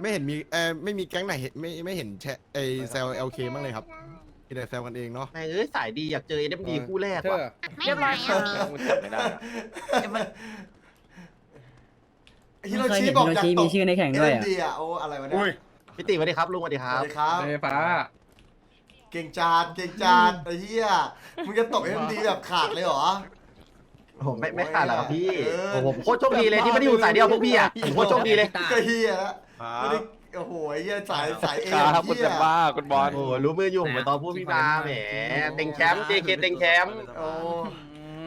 ไม่เห็นมีเออไม่มีแก๊งไหนเห็นไม่ไม่เห็นแชไอแซลเอลเคบ้างเลยครับมีแต่แซลกันเองเนาะแม่งเอ้ยสายดีอยากเจอเอ็มดีคู่แรกเธว่ะ อไม่ไหวอะพี่มันจับไม่ได้อะฮิโรเคยชิเห็นบอกฮิโรอยากชิตมีกชื่อในแข่งเอ็ด้วยมอะ ดีอะโอ้อะไรวะเนี่อุ้ยยพี่ติสวัสดีครับลุงสวัสดีคสรับวัสดีครับเอฟ้า เก่งจานเก่งจานไอ้เหี้ยมึงจะตกเอ็มดีแบบขาดเลยเหรอผมไม่ไม่ขาดหรอกครับพี่ เออผมโคตรโชคดีเลยที่ไม่ได้อยู่สายเดียวพวกพี่อะผมโคตรโชคดีเลย ก็เฮียละ ไม่ได้โอ้โหไอ้เฮียสายสายเอครับคุณเฮียจะบ้าคุณบอล โอ้โหรู้มืออยู่ผมไปต่อผู้พี่มาแหมเต็งแชมป์ JK เต็งแชมป์โอ้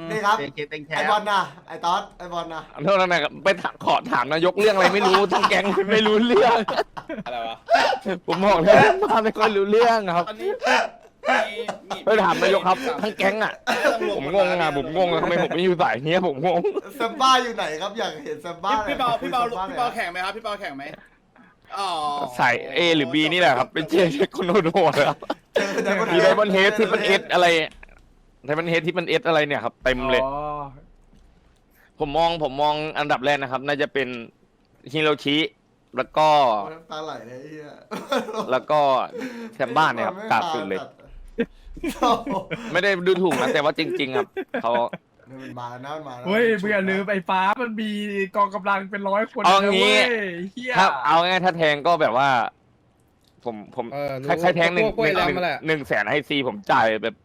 นี่ครับ JK เต็งแชไอมบอลป์นะไอตอสไอบอลนะเท่านั้นนะไปถามขอถามนายกเรื่องอะไรไม่รู้ทั้งแก๊งไม่รู้เรื่อง อะไรวะผมบอกเลยว่าไม่ค่อยรู้เรื่องครับอันนี้ไปถามนายกครับ ทั้งแก๊งอะ ผมงงอะผมงงอะทำไมผมไม่อยู่สายเนี้ยผมงง แซมบ้าอยู่ไหนครับอยากเห็นแซมบ้าพี่เปาพี่เปาคุยแซมบ้พี่เปาหน่อยแข่งไหมครับพี่เปาแข่งไหม อ๋อสายเอหรือบีนี่แหละครับ เป็นเจเช็คคนโหดๆครับเจอไดมอนมีไดมอนเฮดที่มันเอสอะไรไดมอนเฮดที่มันเอสอะไรเนี่ยครับเต็มเลยผมมองผมมองอันดับแรกนะครับ น่าจะเป็นฮิโรชิแล้วก็โอ้น้ำตาไหลเลยไอ้เฮียแล้วก็แซมบ้านเนี่ยครับกราบสุดเลย โอ้โหไม่ได้ดูถูกนะแต่ว่าจริง ๆ ครับเขา มันมาแล้วนะมันมาแล้วเฮ้ยมึงอย่าลืมไอ้ฟ้ามันมีกองกำลังเป็นร้อยคนเอานะงี้เว้ยเฮียถ้าเอาง่ายถ้าแทงก็แบบว่า ผมผมเออใครใครแทงหนึ่งพวกพวกหนึ่งไอ้ลำมาแหละหนึ่งแสนให้ซีผมจ่ายแบบ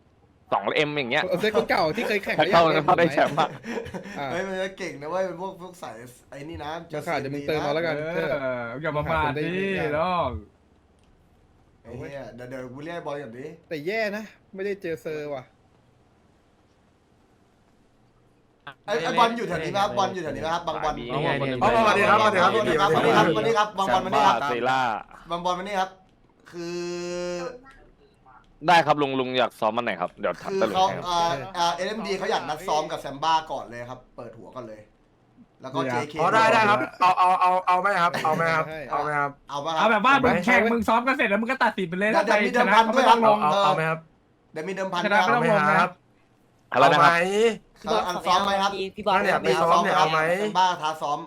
สองเอ็มอย่างเงี้ย เอาเซ็ตคนเก่าที่เคยแข่งถ้าเข้าเข้าได้แชมป์อะ อ่าเฮ้ยมันจะเก่งนะเว้ยเป็นพวกพวกสายไอ้นี่นะจะขาดจะมึงเติมมาแล้วกัน เอออย่ามามาดดิน้อง ไอ้เฮียเดี๋ยวเดี๋ยวกูเรียกไอ้บอลอย่างนี้แต่แย่นะ ไม่ได้เจอเซอร์ว่ะ ไอ้ไอ้บอลอยู่แถวนี้ไหมครับบอลอยู่แถวนี้ไหมครับบางบอลนี่ไงเนี่ยอ๋อสวัสดีครับสวัสดีครับสวัสดีครับสวัสดีครับสวัสดีครับบางบอลมานี่ครับเซล่า บางบอลมานี่ครับ คือ ได้ครับลุงลุงอยากซ้อมมันไหนครับ เดี๋ยวถามคือตะลุงเขาให้ครับ เอ่อเอ่อเอ็มดีเขาอยากนัดซ้อมกับแซมบ้าก่อนเลยครับ เปิดหัวก่อนเลย แล้วก็ JK อ๋อได้ได้ครับ เอาเอาเอาเอาไหมครับ เอาไหมครับ เอาไหมครับ เอาปะครัเอาแบบว่าเอาไหมมึงแข่งมึงซ้อมกันเสร็จแล้วมึงก็ตัดสินไปเลยเดี๋ยวถ้าใครมีชเดิมนะพันก็ด้วยไม่คต้รัอบงลงเอาเอาไหมครับ เดี๋ยวมีเดิมพันชด้วนะยไม่คต้รัอบ งลงนะครับอะไรนะครับเอาไหม พี่บอลอันขอซ้อมไหมไม่ครัเอาบพี่พี่บอลเนี่ยขอไปไม่ซ้เอาอมเนี่ยเอาไหมแซมบ้าท้าซ้อม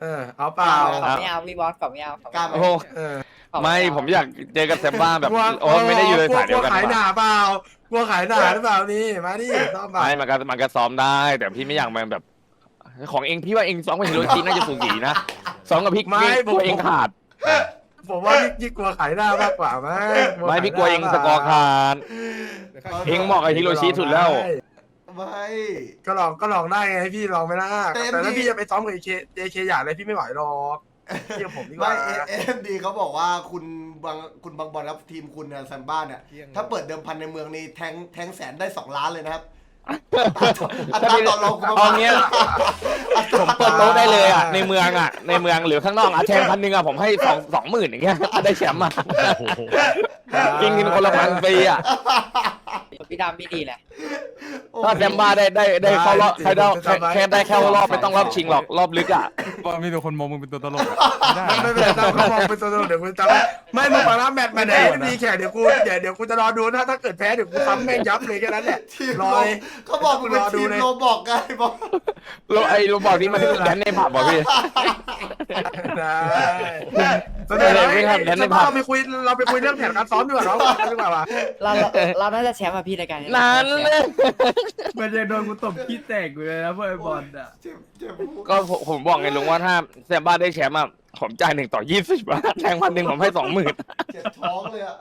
เออเอาเปล่าขอไม่เอาพี่บอลขอไม่เอาขอกล้าไหมโอ้โหเออขอไม่เอาผมอยากเจอกับแซมบ้าแบบกลัวโอ้ไม่ได้อยู่ในสายเดียวกันกลัวขายหว่ะนาเปล่ากลัวขายหนาหรือเปล่านี่มาดิซ้อมเปล่าไม่มันก็มันก็ซ้อมได้ แต่พี่ไม่อยากมาแบบ ของเองพี่ว่าเองซ้อมกับฮิโรชิน่าจะสูสีนะซ้อมกับพี่ไม่พี่กลัวเองขาดผมว่ายิ่งยิ่งกลัวขายหน้ามากกว่าไหมไม่พี่กลัวเองสกอร์ขาดเองเหมาะกับฮิโรชิสุดแล้ว ไม่ก็ลองก็ลองได้ไงให้พี่ลองไหม่ล่ะแต่แต่ถ้า MD พี่จะไปซ้อมกับเอเคเอเคอย่างไรพี่ไม่ไหวหรอกเชื่อผมดีกไม่ว่าเอ็มดีเขาบอกว่าคุณบางคุณบางบอลแล้วทีมคุณเนี่ยแซมบ้าเนี่ยถ้าเปิดเดิมพันในเมืองนี่แทงแทงแสนได้สองล้านเลยนะครับอัตราต่อรองประมาณเอางี้ผมเปิดโต๊ะได้เลยอะในเมืองอะในเมืองหรือข้างนอกอะแทงพันหนึ่งอะผมให้สองสองหมื่นอย่างเงี้ยได้แชมป์อะกินกินคนละพันฟรีอะ พี่ดำพี่ดีแหละ ถ้าแซมบ้าได้ได้ได้เข้ารอบใครได้แค่แค่ได้เข้ารอบไม่ต้องรอบชิงหรอกรอบลึกอะบอลมีแต่คนมองมึงเป็นตัวตลกไม่ไม่เป็นไรตามเขามองเป็นตัวตลกเดี๋ยวกูจะไม่ไม่มึงฟังนะแมตช์แมตช์ไหนไม่ดีแข่งเดี๋ยวกูเดี๋ยวเดี๋ยวกูจะรอดูนะถ้าเกิดแพ้เดี๋ยวกูซ้ำแม่งยับเลยแค่นั้นแหละทีมรโลอยเขาบอกมึงเป็นทีมโลบอกไงบอก โลไอ้โรบอกนี่มันแดนในผับบอกพี่ ได้แสดงว่าไม่ครับเอ้ยงั้นไม่พักเราไปคุยเราไปคุยเรื่องแผนการซ้อมดีกว่าเนาะดีกว่าวะเราเราเราน่าจะแชมป์อะพี่รายการนี้นานเลย มันจะโดนกูตบขี้แตกอยู่เลยนะเพื่อนไอ้บอลอะ เจ็บเจ็บก็ผมผมบอกไงลุงว่าถ้าแซมบ้าได้แชมป์อะผมจ่ายหนึ่งต่อยี่สิบบาทแทงพันหนึ่งผมให้สองหมื่นเจ็บท้องเลยอะ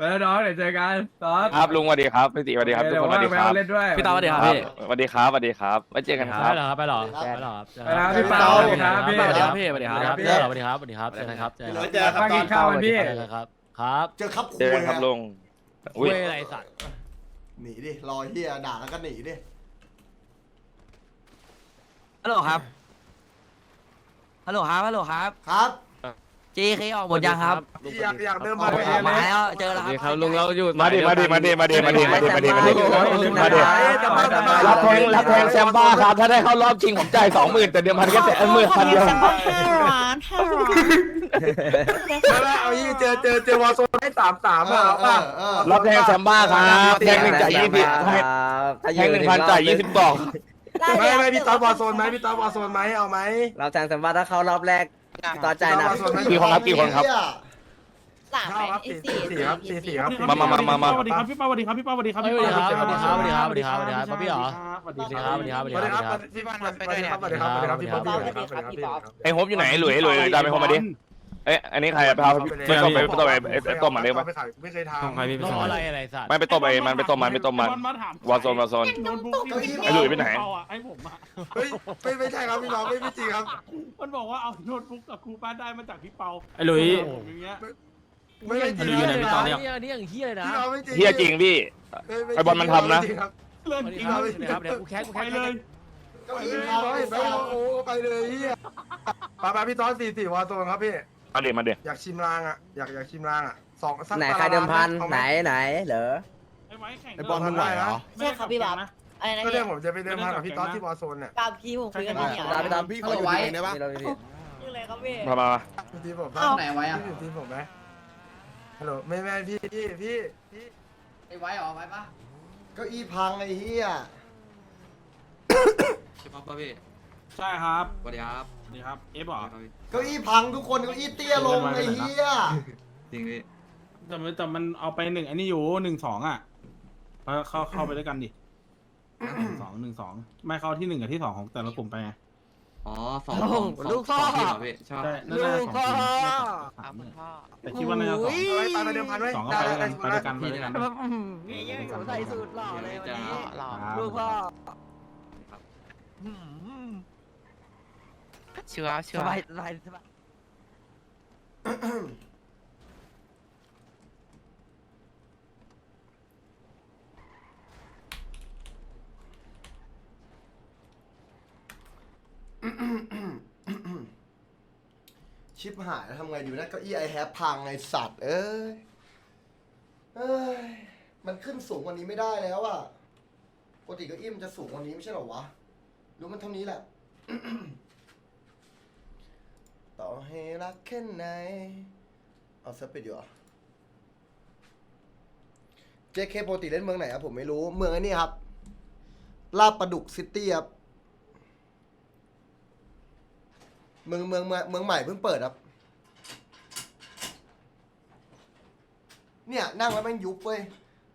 ไปแล้วน้องเดี๋ยวเจอกันตอนครับลุงสวัสดีครับพี่ติสวัสดีครับทุกเดี๋ยวคนสว่าวัสดีไปครัเอาบเล่นด้วยพี่ตาสวัสดีครับครับพี่สวัสดีครับสวัสดีครับไว้เจอกันคไปรับเหรอครับไปเหรอครับไปเหรอไปแล้วพี่เปาสวัสดีครับพี่สวัสดีครับพี่สวัสดีครับสวัสดีเจคอรับสวัสดีครับสวัสดีครับเจอกันครับเจอกันเจอครับมากินข้าวกันพี่เจอกันครับครับเจอครับเจคุอยกันครับลุงคุอุ้ยยอะไรสัตว์หนีดิรอเฮียด่าแล้วก็หนีดิฮัลโหลครับฮัลโหลครับฮัลโหลครับ ครับ JK ออกหมดยังครับอยากอยากเดินมามาเลยออกมาแล้วเจอแล้วครับครับ ลุงเราอยู่มาดิมาดิมาดิมาดิมาดิมาดิมาดิมาดิมาดิรับแทงรับแทงแซมบ้าครับถ้าได้เข้ารอบชิงผมจ่ายสองหมื่นแต่เดิมพันแค่แสนหมื่นพันเดียวห้าร้านห้าร้านไม่ไม่เอายี่เจอเจอเจอวอลโซนให้สามสามเออะอเอาเอป่ะอเออรับแทงแซมบ้าครับแทงหนึ่งจ่ายยี่สิบแทงหนึ่งพันจ่ายยี่สิบสองไม่ไม่พี่ต๊อดบอลโซนไหมพี่ต๊อดบอลโซนไหมเอาไหมเราแทงสัมภาษณ์ถ้าเขารอบแรก ต่อใจนะพี่ต๊อดบอลโซนไหมกี่คนครับกี่คนครับ สามเข้าไหมครับไอ้สี่สี่สี่ครับสี่สี่ครับมามามามามา สวัสดีครับพี่เป้าสวัสดีครับพี่เป้าสวัสดีครับสวัสดีครับสวัสดีครับสวัสดีครับสวัสดีครับสวัสดีครับสวัสดีครับสวัสดีครับสวัสดีครับสวัสดีครับพี่บอลสวัสดีครับสวัสดีครับสวัสดีครับพี่บอลสวัสดีครับสวัสดีครับพี่บอลไอ้โฮปอยู่ไหนหลุยหลุยหลุยตามไปโฮปมาดิ เอ้ยอันนี้ใครอะไปเอาไปต้มไปไปต้มไปไอ้ไอ้ต้มมันเรียกว่าไม่ขายไม่เคยทำของใครพี่รออะไรอะไรสัตว์ไม่ไปต้มไอ้มันไปต้มมันไปต้มมันวาโซนวาโซนโน้ตบุ๊กที่ไอ้หลุยไปไหนเอาอะให้ผมอะเฮ้ยไม่ไม่ใช่ครับพี่น้องไม่ไม่จริงครับ มันบอกว่าเอาโน้ตบุ๊กกับครูป้าได้มาจากพี่เปาไอ้หลุยอย่างเงี้ยไม่ไม่จริงอยู่ไหนพี่ตอนพี่เนี้ยนี่อย่างเฮียเลยนะน้องไม่จริงเฮียจริงพี่ม่ม่ไอ้บอลมันทำนะจริงครับเรื่องสวัสจดีริงครับเลยเดี๋ยวเดี๋ยวกูแคสกูแคไปสเลยเก้าอี้พี่พังน้องไอ้ไปสัตว์โอ้ไปเลยเฮียปาปาพี่ต้อนสี่สี่วอลโซนครับพี่ มาเดี๋ยวมาเดี๋ยวอยากชิมรางอะอยากอยากชิมรางอะสองสักไหนตาใครเดิมพันอาไหนไหนเหรอ ไอ้ไม้แข่งไอ้บอลมันไหวเหรอใช่ครับพี่บ๊อบอะไรนะก็พี่เรื่องผมจะไปเดิมพันกับพี่ต้อนที่วอลโซนเนี่ยปาพี่ผมคุยกันที่เนี่ยตามไปตามพี่ขออยู่ทีได้ปะคืออะไรครับพี่ มามามาอยู่ที่ผมเอ้าไหนไว้อะอยู่ที่ผมไหมฮัลโหลไม่ไม่พี่พี่พี่พี่ไอ้ไว้หรอไว้ปะเก้าอี้พังไอ้เหี้ย ใช่ป่ะพี่ใช่ครับสวัสดีครับสวัสดีครับ เอฟบอกเก้าอี้พังทุกคนเก้าอี้เตี้ยลงไอ้เหี้ยจริงพี่แต่มันแต่มันเอาไปหนึ่งอันนี้อยู่หนึ่งสองอะเข้าเข้าเข้าไปด้วยกันดิหนึ่งสองหนึ่งสองไม่เข้าที่หนึ่งกับที่สองของแต่ละกลุ่มไปไงอ๋อสองสองลูกพ่อพี่เหรอพี่ใช่ใช่นั่นแหละสองทีมสามแต่คิดว่าน่าจะสองเอาไว้ปาไปเดิมพันไว้สองก็ได้ไปได้ด้วยได้กันไปด้วยกันไปด้วยกันใส่สูตรหล่อเลยวันนี้ ลูกพ่อ ชัวร์ชัวร์สบายสบายสบายชิปหายแล้วทำไงดีวะนะเก้าอี้ไอแฮปพังไอสัตว์ เอ้ยเอ้ย มันขึ้นสูงกว่านี้ไม่ได้แล้วอะปกติเก้าอี้มันจะสูงกว่านี้ไม่ใช่เหรอวะรู้มันเท่านี้แหละ ต่อให้รักแค่ไหน เอาซับไปดีกว่า JK ปกติเล่นเมืองไหนครับผมไม่รู้เมืองไอ้นี่ครับ ลาดประดุกซิตี้ครับ เมืองเมืองเมืองเมืองใหม่เพิ่งเปิดครับ เนี่ยนั่งแล้วแม่งยุบเว้ย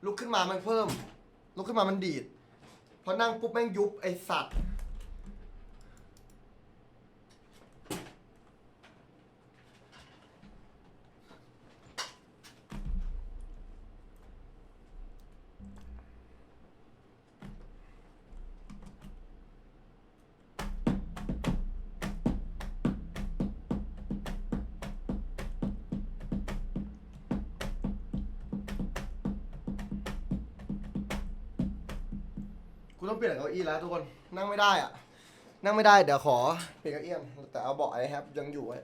ลุกขึ้นมามันเพิ่ม ลุกขึ้นมามันดีด พอนั่งปุ๊บแม่งยุบไอสัตว์ ต้องเปลี่ยนเก้าอี้แล้วทุกคนนั่งไม่ได้อะนั่งไม่ได้เดี๋ยวขอเปลี่ยนเก้าอี้ก่อนแต่เอาเบาะไอแฮปยังอยู่ไว้